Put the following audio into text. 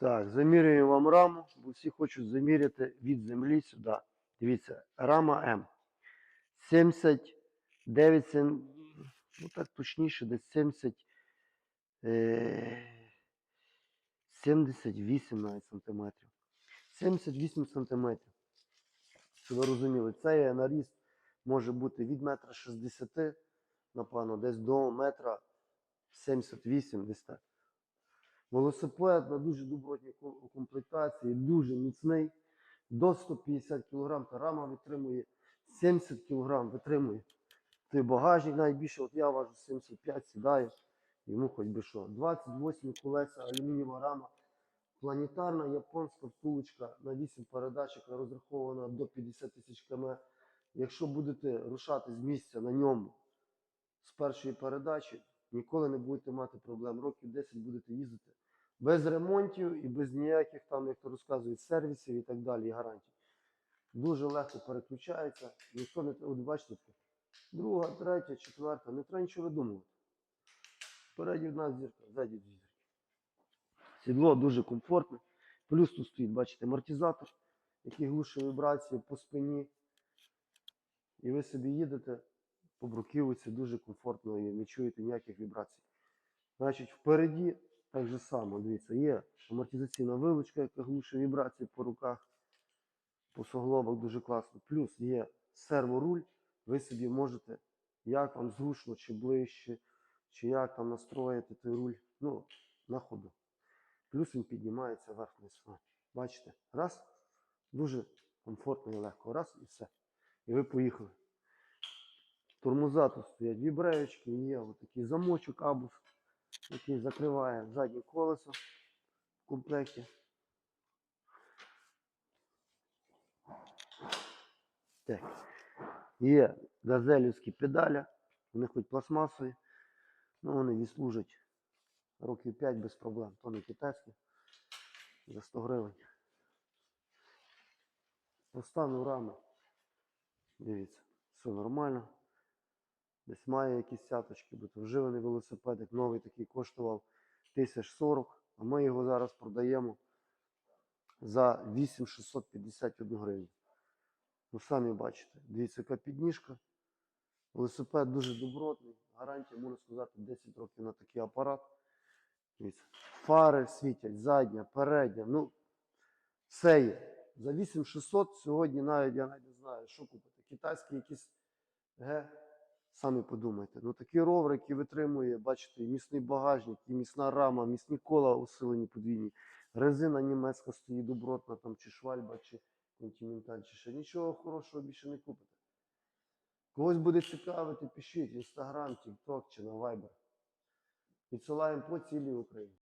Так, замірюємо вам раму, бо всі хочуть заміряти від землі сюди. Дивіться, рама М. 79, сем- ну так точніше, десь 70, е, 78 навіть сантиметрів. 78 сантиметрів. Щоб ви розуміли, це є наріст може бути від метра 60, напевно, десь до метра 78, десь так. Велосипед на дуже добротній комплектації, дуже міцний. До 150 кг та рама витримує 70 кг витримує. Той багажник найбільше, от я важу 75, сідаю, йому хоч би що. 28 колеса, алюмінієва рама. Планетарна японська втулочка на 8 передач, яка розрахована до 50 тисяч км. Якщо будете рушати з місця на ньому з першої передачі, ніколи не будете мати проблем. Років 10 будете їздити без ремонтів і без ніяких там, як то розказують, сервісів і так далі, і гарантій. Дуже легко переключається. Ніхто не от бачите, друга, третя, четверта, не треба нічого видумувати. Впереді одна зірка, ззаді зірки. Сідло дуже комфортне. Плюс тут стоїть, бачите, амортизатор, який глушить вібрації по спині. І ви собі їдете по бруківці дуже комфортно і не чуєте ніяких вібрацій. Значить, впереді так же само, дивіться, є амортизаційна вилучка, яка глушить вібрації по руках, по суглобах дуже класно. Плюс є серворуль, ви собі можете, як вам зручно, чи ближче, чи як там настроїти той руль, ну, на ходу. Плюс він піднімається вверх вниз. Бачите? Раз, дуже комфортно і легко. Раз і все. І ви поїхали. Тормоза тут стоять вібреєчки, є отакий замочок абус, який закриває заднє колесо в комплекті. Так. Є газелівські педалі, вони хоч пластмасові, але вони відслужать років 5 без проблем. То не китайські за 100 гривень. По рами. Дивіться, все нормально. Десь має якісь сяточки, бо то вживаний велосипедик, новий такий коштував 1040, а ми його зараз продаємо за 8651 гривень. Ну, самі бачите, дивіться, яка підніжка. Велосипед дуже добротний, гарантія, можна сказати, 10 років на такий апарат. Дивіться, фари світять, задня, передня. Ну, все є. За 8600 сьогодні навіть я навіть не знаю, що купити. Китайський якийсь. Самі подумайте. Ну такий ровер, який витримує, бачите, міцний багажник, і міцна рама, міцні кола усилені подвійні. Резина німецька стоїть добротна, там чи швальба, чи континенталь, чи ще. Нічого хорошого більше не купите. Когось буде цікавити, пишіть в Тікток чи на Viber. Відсилаємо по цілій Україні.